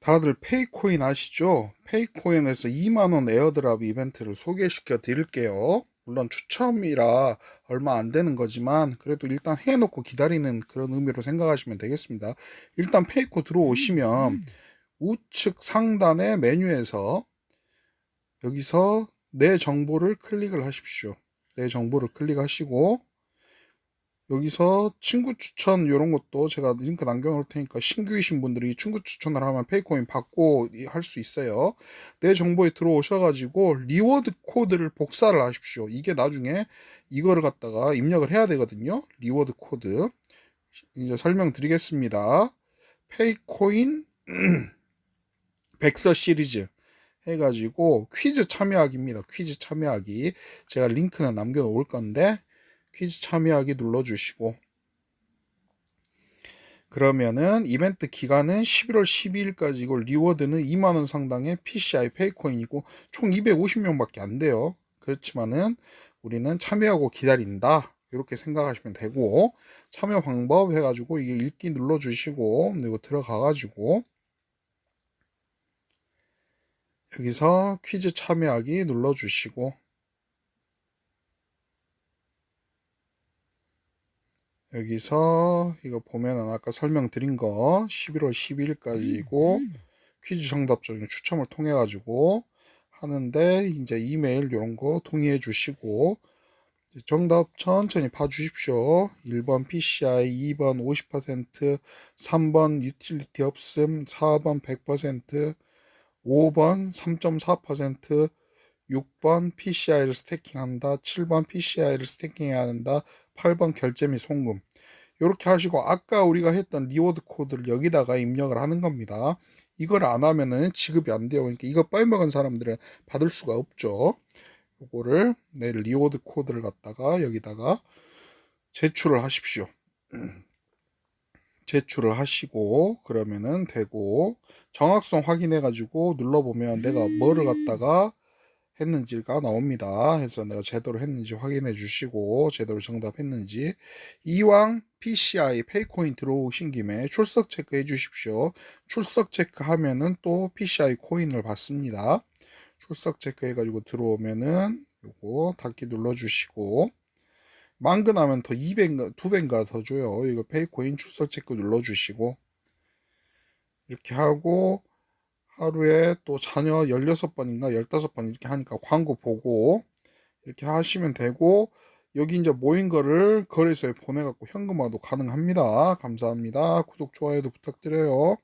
다들 페이코인 아시죠? 페이코인에서 2만원 에어드랍 이벤트를 소개시켜 드릴게요. 물론 추첨이라 얼마 안 되는 거지만 그래도 일단 해놓고 기다리는 그런 의미로 생각하시면 되겠습니다. 일단 페이코 들어오시면 우측 상단의 메뉴에서 여기서 내 정보를 클릭을 하십시오. 내 정보를 클릭하시고 여기서 친구 추천 이런 것도 제가 링크 남겨놓을 테니까 신규이신 분들이 친구 추천을 하면 페이코인 받고 할 수 있어요. 내 정보에 들어오셔가지고 리워드 코드를 복사를 하십시오. 이게 나중에 이거를 갖다가 입력을 해야 되거든요. 리워드 코드. 이제 설명드리겠습니다. 페이코인 백서 시리즈 해가지고 퀴즈 참여하기입니다. 퀴즈 참여하기. 제가 링크는 남겨놓을 건데 퀴즈 참여하기 눌러주시고 그러면은 이벤트 기간은 11월 12일까지고 리워드는 2만원 상당의 PCI 페이코인이고 총 250명밖에 안 돼요. 그렇지만은 우리는 참여하고 기다린다. 이렇게 생각하시면 되고 참여 방법 해가지고 이게 읽기 눌러주시고 이거 들어가가지고 여기서 퀴즈 참여하기 눌러주시고 여기서 이거 보면은 아까 설명드린 거 11월 12일까지고 퀴즈 정답 중에 추첨을 통해 가지고 하는데 이제 이메일 이런 거 동의해 주시고 정답 천천히 봐 주십시오. 1번 PCI, 2번 50%, 3번 유틸리티 없음, 4번 100%, 5번 3.4%, 6번 PCI를 스태킹한다, 7번 PCI를 스태킹해야 한다, 8번 결제 및 송금. 이렇게 하시고 아까 우리가 했던 리워드 코드를 여기다가 입력을 하는 겁니다. 이걸 안 하면은 지급이 안 돼요. 그러니까 이거 빨먹은 사람들은 받을 수가 없죠. 요거를 내 리워드 코드를 갖다가 여기다가 제출을 하십시오. 제출을 하시고 그러면은 되고 정확성 확인해 가지고 눌러보면 내가 뭐를 갖다가 했는지가 나옵니다. 해서 내가 제대로 했는지 확인해 주시고 제대로 정답했는지 이왕 PCI 페이코인 들어오신 김에 출석 체크해 주십시오. 출석 체크하면은 또 PCI 코인을 받습니다. 출석 체크해 가지고 들어오면은 요거 닫기 눌러 주시고 만근하면 더 2배인가 2배인가 더 줘요. 이거 페이코인 출석 체크 눌러 주시고 이렇게 하고 하루에 또 자녀 16번인가 15번 이렇게 하니까 광고 보고 이렇게 하시면 되고 여기 이제 모인 거를 거래소에 보내갖고 현금화도 가능합니다. 감사합니다. 구독, 좋아요도 부탁드려요.